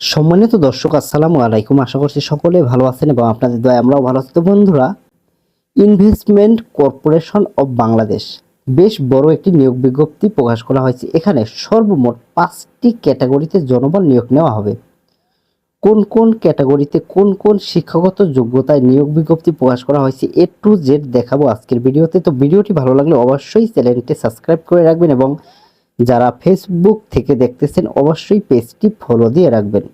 সম্মানিত দর্শক, আসসালামু আলাইকুম। আশা করছি সকলে ভালো আছেন এবং আপনাদের দয়া, আমরাও ভালো আছি। তো বন্ধুরা ইনভেস্টমেন্ট কর্পোরেশন অব বাংলাদেশ বেশ বড় একটি নিয়োগ বিজ্ঞপ্তি প্রকাশ করা হয়েছে। এখানে সর্বমোট পাঁচটি ক্যাটাগরিতে জনবল নিয়োগ নেওয়া হবে। কোন কোন ক্যাটাগরিতে কোন কোন শিক্ষাগত যোগ্যতায় নিয়োগ বিজ্ঞপ্তি প্রকাশ করা হয়েছে এ টু জেড দেখাবো আজকের ভিডিওতে। তো ভিডিওটি ভালো লাগলে অবশ্যই চ্যানেলটি সাবস্ক্রাইব করে রাখবেন এবং যারা ফেসবুক থেকে দেখতেছেন, অবশ্যই পেজটি ফলো দিয়ে রাখবেন।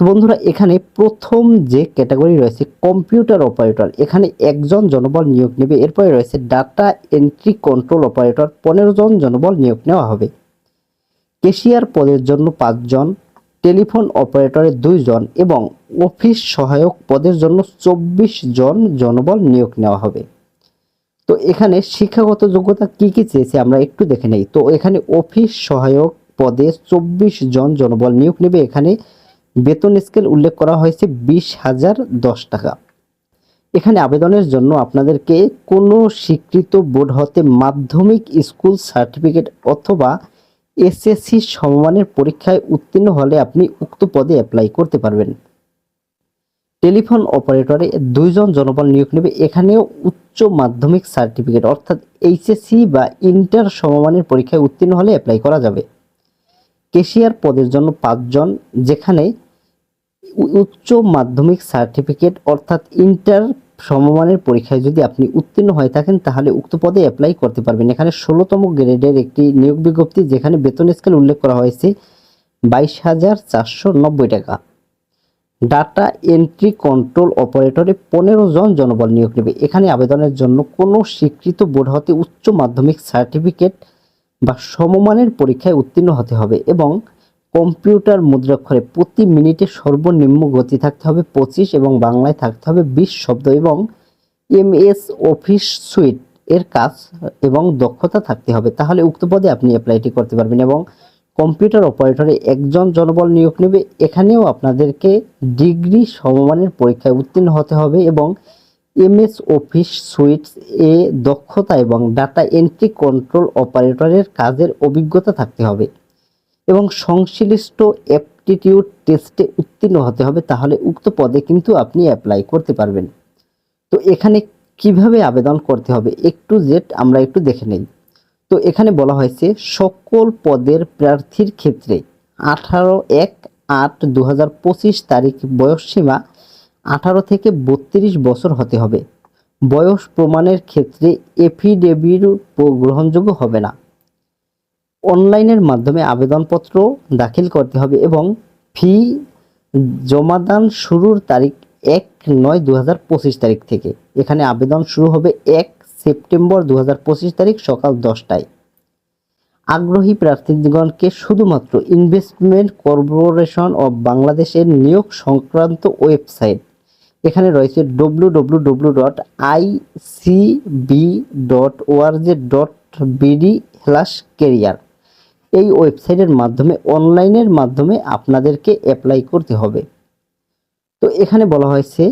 তো বন্ধুরা, এখানে প্রথম যে ক্যাটাগরি রয়েছে কম্পিউটার অপারেটর এখানে একজন জনবল নিয়োগ নেবে, এরপরে রয়েছে ডাটা এন্ট্রি কন্ট্রোল অপারেটর পনেরো জন জনবল নিয়োগ নেওয়া হবে। কেশিয়ার পদের জন্য পাঁচজন টেলিফোন অপারেটরে দুইজন এবং অফিস সহায়ক পদের জন্য চব্বিশ জন জনবল নিয়োগ নেওয়া হবে। তো এখানে শিক্ষাগত যোগ্যতা কি কি চেয়েছে আমরা একটু দেখে নেই। তো এখানে অফিস সহায়ক পদে চব্বিশ জন জনবল নিয়োগ নেবে। এখানে বেতন স্কেল উল্লেখ করা হয়েছে বিশ হাজার দশ টাকা। এখানে আবেদনের জন্য আপনাদেরকে কোনো স্বীকৃত বোর্ড হতে মাধ্যমিক স্কুল সার্টিফিকেট অথবা এসএসসি সমমানের পরীক্ষায় উত্তীর্ণ হলে আপনি উক্ত পদে অ্যাপ্লাই করতে পারবেন। টেলিফোন অপারেটরে দুইজন জনবল নিয়োগ নেবে। এখানেও উচ্চ মাধ্যমিক সার্টিফিকেট, অর্থাৎ এইচএসসি বা ইন্টার সমমানের পরীক্ষায় উত্তীর্ণ হলে অ্যাপ্লাই করা যাবে। কেশিয়ার পদের জন্য পাঁচজন, যেখানে উচ্চ মাধ্যমিক সার্টিফিকেট, অর্থাৎ ইন্টার সমমানের পরীক্ষায় যদি আপনি উত্তীর্ণ হয়ে থাকেন, তাহলে উক্ত পদে অ্যাপ্লাই করতে পারবেন। এখানে ষোলোতম গ্রেডের একটি নিয়োগ বিজ্ঞপ্তি, যেখানে বেতন স্কেল উল্লেখ করা হয়েছে বাইশ হাজার চারশো নব্বই টাকা। ডাটা এন্ট্রি কন্ট্রোল অপারেটরে পনেরো জন জনবল নিয়োগ নেবে। এখানে আবেদনের জন্য কোনো স্বীকৃত বোর্ড হতে উচ্চ মাধ্যমিক সার্টিফিকেট বা সমমানের পরীক্ষায় উত্তীর্ণ হতে হবে এবং কম্পিউটার মুদ্রাক্ষরে প্রতি মিনিটে সর্বনিম্ন গতি থাকতে হবে পঁচিশ এবং বাংলায় থাকতে হবে বিশ শব্দ এবং এমএস অফিস সুইট এর কাজ এবং দক্ষতা থাকতে হবে। তাহলে উক্ত পদে আপনি অ্যাপ্লাইটি করতে পারবেন এবং কম্পিউটার অপারেটরে একজন জনবল নিয়োগ নেবে, এখানেও আপনাদেরকে ডিগ্রি সমমানের পরীক্ষায় উত্তীর্ণ হতে হবে এবং এমএস অফিস সুইটস এ দক্ষতা এবং ডাটা এন্ট্রি কন্ট্রোল অপারেটরের কাজের অভিজ্ঞতা থাকতে হবে এবং সংশ্লিষ্ট অ্যাপটিটিউড টেস্টে উত্তীর্ণ হতে হবে, তাহলে উক্ত পদে কিন্তু আপনি অ্যাপ্লাই করতে পারবেন। তো এখানে কীভাবে আবেদন করতে হবে একটু জেড আমরা একটু দেখে নেই। তো এখানে বলা হয়েছে, সকল পদের প্রার্থীর ক্ষেত্রে আঠারো এক আট দু তারিখ বয়সসীমা আঠারো থেকে বত্রিশ বছর হতে হবে। বয়স প্রমাণের ক্ষেত্রে এফিডেভিট গ্রহণযোগ্য হবে না। অনলাইনের মাধ্যমে আবেদনপত্র দাখিল করতে হবে এবং ফি জমাদান শুরুর তারিখ এক নয় দু তারিখ থেকে। এখানে আবেদন শুরু হবে এক সেপ্টেম্বর দু হাজার পঁচিশ তারিখ সকাল দশটায়। আগ্রহী প্রার্থীগণকে শুধুমাত্র ইনভেস্টমেন্ট কর্পোরেশন অব বাংলাদেশের নিয়োগ সংক্রান্ত ওয়েবসাইট। এখানে রয়েছে W W W dot I C B dot ORG dot BD slash career এই ওয়েবসাইটের মাধ্যমে, অনলাইনের মাধ্যমে আপনাদেরকে অ্যাপ্লাই করতে হবে। তো এখানে বলা হয়েছে,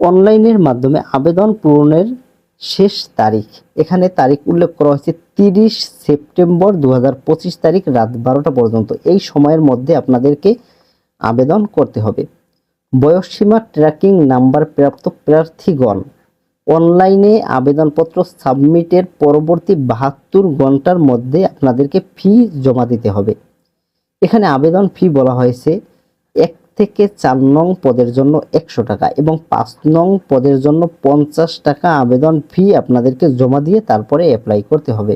অনলাইনের মাধ্যমে আবেদন পূরণের শেষ তারিখ। এখানে তারিখ উল্লেখ করা হয়েছে তিরিশ সেপ্টেম্বর দু হাজার পঁচিশ তারিখ রাত বারোটা পর্যন্ত। এই সময়ের মধ্যে আপনাদেরকে আবেদন করতে হবে। বয়সসীমা ট্র্যাকিং নাম্বার প্রাপ্ত প্রার্থীগণ, অনলাইনে আবেদনপত্র সাবমিটের পরবর্তী বাহাত্তর ঘণ্টার মধ্যে আপনাদেরকে ফি জমা দিতে হবে। এখানে আবেদন ফি বলা হয়েছে থেকে চার নং পদের জন্য একশো টাকা এবং পাঁচ নং পদের জন্য পঞ্চাশ টাকা আবেদন ফি আপনাদেরকে জমা দিয়ে তারপরে অ্যাপ্লাই করতে হবে।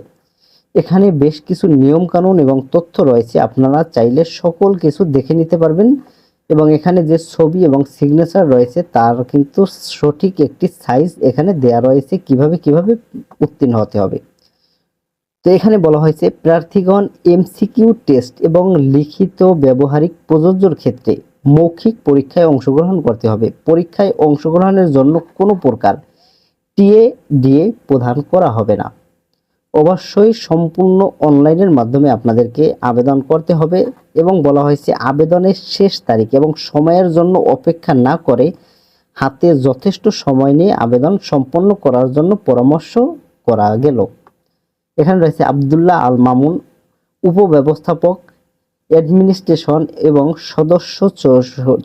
এখানে বেশ কিছু নিয়ম কানুন এবং তথ্য রয়েছে, আপনারা চাইলে সকল কিছু দেখে নিতে পারবেন এবং এখানে যে ছবি এবং সিগনেচার রয়েছে তার কিন্তু সঠিক একটি সাইজ এখানে দেয়া রয়েছে কীভাবে কীভাবে উত্তীর্ণ হতে হবে। তো এখানে বলা হয়েছে, প্রার্থীগণ এমসিকিউ টেস্ট এবং লিখিত ব্যবহারিক প্রযোজ্যর ক্ষেত্রে মৌখিক পরীক্ষায় অংশগ্রহণ করতে হবে। পরীক্ষায় অংশগ্রহণের জন্য কোনো প্রকার টিএ, ডিএ প্রদান করা হবে না। অবশ্যই সম্পূর্ণ অনলাইনের মাধ্যমে আপনাদেরকে আবেদন করতে হবে এবং বলা হয়েছে আবেদনের শেষ তারিখ এবং সময়ের জন্য অপেক্ষা না করে হাতে যথেষ্ট সময় নিয়ে আবেদন সম্পন্ন করার জন্য পরামর্শ করা গেল। এখানে রয়েছে আবদুল্লাহ আল মামুন উপব্যবস্থাপক অ্যাডমিনিস্ট্রেশন এবং সদস্য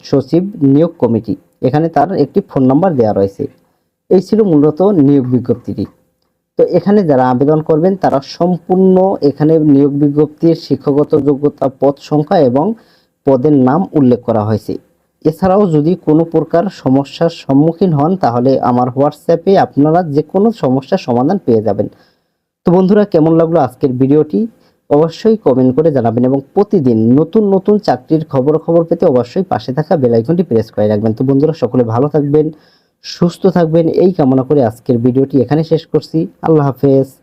সচিব নিয়োগ কমিটি। এখানে তার একটি ফোন নাম্বার দেওয়া রয়েছে। এই ছিল মূলত নিয়োগ বিজ্ঞপ্তিটি। তো এখানে যারা আবেদন করবেন, তারা সম্পূর্ণ এখানে নিয়োগ বিজ্ঞপ্তির শিক্ষাগত যোগ্যতা, পদ সংখ্যা এবং পদের নাম উল্লেখ করা হয়েছে। এছাড়াও যদি কোনো প্রকার সমস্যার সম্মুখীন হন, তাহলে আমার হোয়াটসঅ্যাপে আপনারা যে কোনো সমস্যার সমাধান পেয়ে যাবেন। তো বন্ধুরা, কেমন লাগল আজকের ভিডিওটি? অবশ্যই কমেন্ট করে জানাবেন এবং প্রতিদিন নতুন নতুন চাকরির খবর খবর পেতে অবশ্যই পাশে থাকা বেলাইকনটি প্রেস করে রাখবেন। তো বন্ধুরা, সকলে ভালো থাকবেন, সুস্থ থাকবেন। এই কামনা করে আজকের ভিডিওটি এখানে শেষ করছি। আল্লাহ হাফেজ।